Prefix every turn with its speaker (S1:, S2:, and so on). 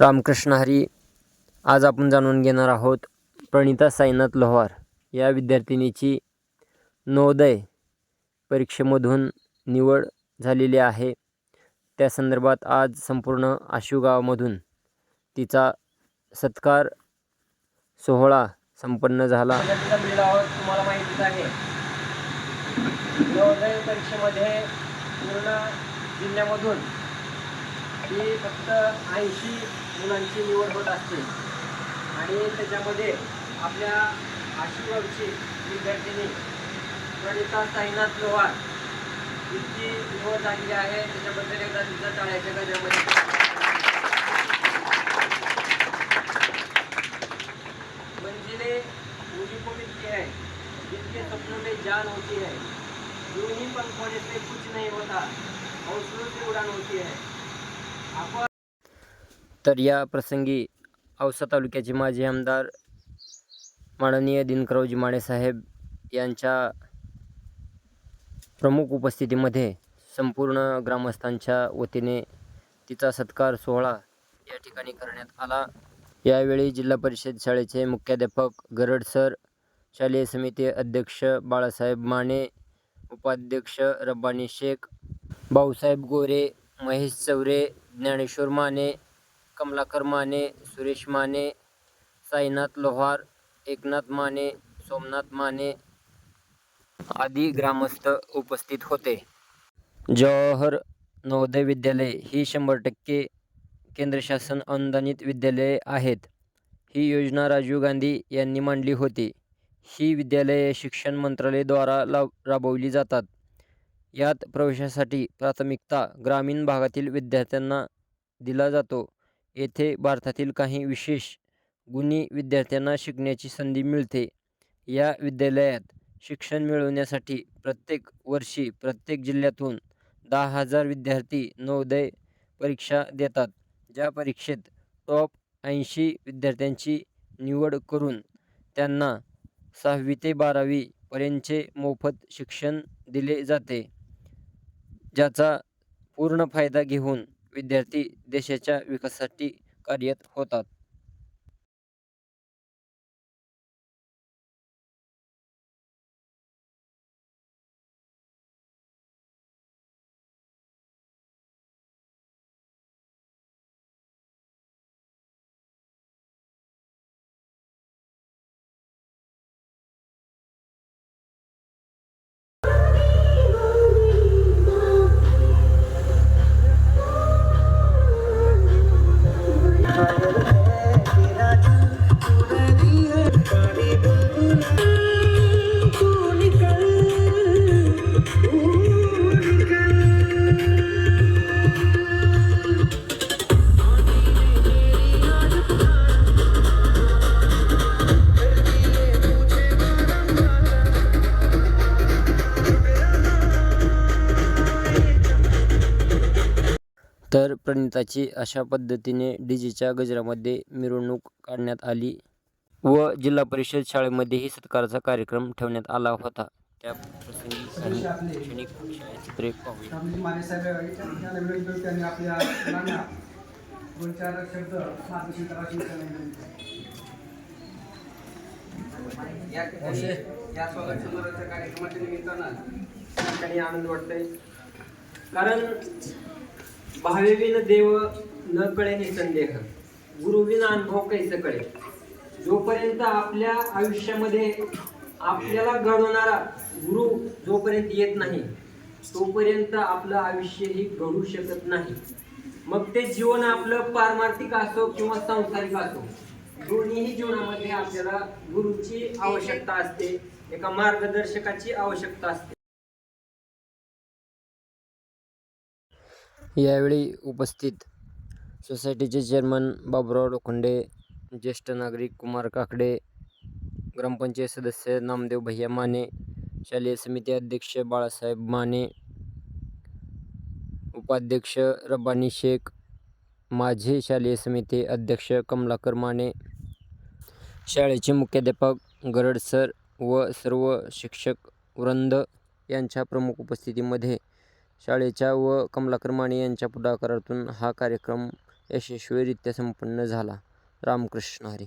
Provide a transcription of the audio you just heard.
S1: रामकृष्ण हरी आज आपण जाणून घेणार आहोत प्रणिता साईनाथ लोहार या विद्यार्थिनीची नवोदय परीक्षेमधून निवड झालेली आहे. त्या संदर्भात आज संपूर्ण आशुगावमधून तिचा सत्कार सोहळा संपन्न झाला. तुम्हाला माहितीच आहे नवोदय परीक्षेमध्ये पूर्ण जिल्ह्यामधून ही फक्त ऐंशी मुलांची निवड होत असते. आणि त्याच्यामध्ये आपल्या आशीर्वादची विद्यार्थिनी प्रणिता साईनाथ लोहार हिची निवड झालेली आहे. त्याच्याबद्दल एकदा तिच्या टाळ्याच्या गजरामध्ये मंजिले मुझी को मिलती है जिनके सपनों में जान होती है यूँ ही पंखों से कुछ नहीं होता. हौसलों से उड़ान होती है आपण तर या प्रसंगी औसा तालुक्याचे माजी आमदार माननीय दिनकरवजी मानेसाहेब यांच्या प्रमुख उपस्थितीमध्ये संपूर्ण ग्रामस्थांच्या वतीने तिचा सत्कार सोहळा या ठिकाणी करण्यात आला. यावेळी जिल्हा परिषद शाळेचे मुख्याध्यापक गरड सर शालेय समिती अध्यक्ष बाळासाहेब माने उपाध्यक्ष रब्बानी शेख भाऊसाहेब गोरे महेश चौरे ज्ञानेश्वर माने कमलाकर माने सुरेश माने साईनाथ लोहार एकनाथ माने सोमनाथ माने आदी ग्रामस्थ उपस्थित होते. जवाहर नवोदय विद्यालय ही शंभर टक्के केंद्र शासन अनुदानित विद्यालये आहेत. ही योजना राजीव गांधी यांनी मांडली होती. ही विद्यालये शिक्षण मंत्रालयाद्वारा ला राबवली जातात. यात प्रवेशासाठी प्राथमिकता ग्रामीण भागातील विद्यार्थ्यांना दिला जातो. येथे भारतातील काही विशेष गुणी विद्यार्थ्यांना शिकण्याची संधी मिळते. या विद्यालयात शिक्षण मिळवण्यासाठी प्रत्येक वर्षी प्रत्येक जिल्ह्यातून दहा हजार विद्यार्थी नवोदय परीक्षा देतात ज्या परीक्षेत टॉप ऐंशी विद्यार्थ्यांची निवड करून त्यांना सहावी ते बारावी पर्यंतचे मोफत शिक्षण दिले जाते. ज्याचा पूर्ण फायदा घेऊन विद्यार्थी देशाच्या विकासासाठी कार्यरत होतात. तर प्रणिताची अशा पद्धतीने डीजेच्या गजरामध्ये मिरवणूक काढण्यात आली व जिल्हा परिषद शाळेमध्येही सत्काराचा कार्यक्रम ठेवण्यात आला होता. त्या प्रसंगी काही क्षणिक चित्रे पाहूया.
S2: आमचे मानेसाहेब याला विनंती करतो त्यांनी आपल्या मुलांना दोन चार शब्द मार्गदर्शन करायची
S3: या ठिकाणी या स्वागत समारोहाच्या कार्यक्रमाच्या निमित्तानं आनंद वाटतोय.
S1: कारण भावेविन देव न कळे निसंदेह. गुरुविन अनुभव कैसे कळे? जोपर्यंत आपल्या आयुष्यामध्ये आपल्याला घडवणारा गुरु जोपर्यंत येत नाही तोपर्यंत आपलं आयुष्यही घडू शकत नाही. मग ते जीवन आपलं पारमार्थिक असो किंवा सांसारिक असो दोन्हीही जीवनामध्ये आपल्याला गुरुची आवश्यकता असते एका मार्गदर्शकाची आवश्यकता असते. यावेळी उपस्थित सोसायटीचे चेअरमन बाबुराव लोखंडे ज्येष्ठ नागरिक कुमार काकडे ग्रामपंचायत सदस्य नामदेव भैया माने शालेय समिती अध्यक्ष बाळासाहेब माने उपाध्यक्ष रब्बानी शेख माझे शालेय समिती अध्यक्ष कमलाकर माने शाळेचे मुख्याध्यापक गरड सर व सर्व शिक्षक वृंद यांच्या प्रमुख उपस्थितीमध्ये शाळेच्या व कमलाकर माने यांच्या पुढाकारातून हा कार्यक्रम यशस्वीरित्या संपन्न झाला. रामकृष्ण हरी.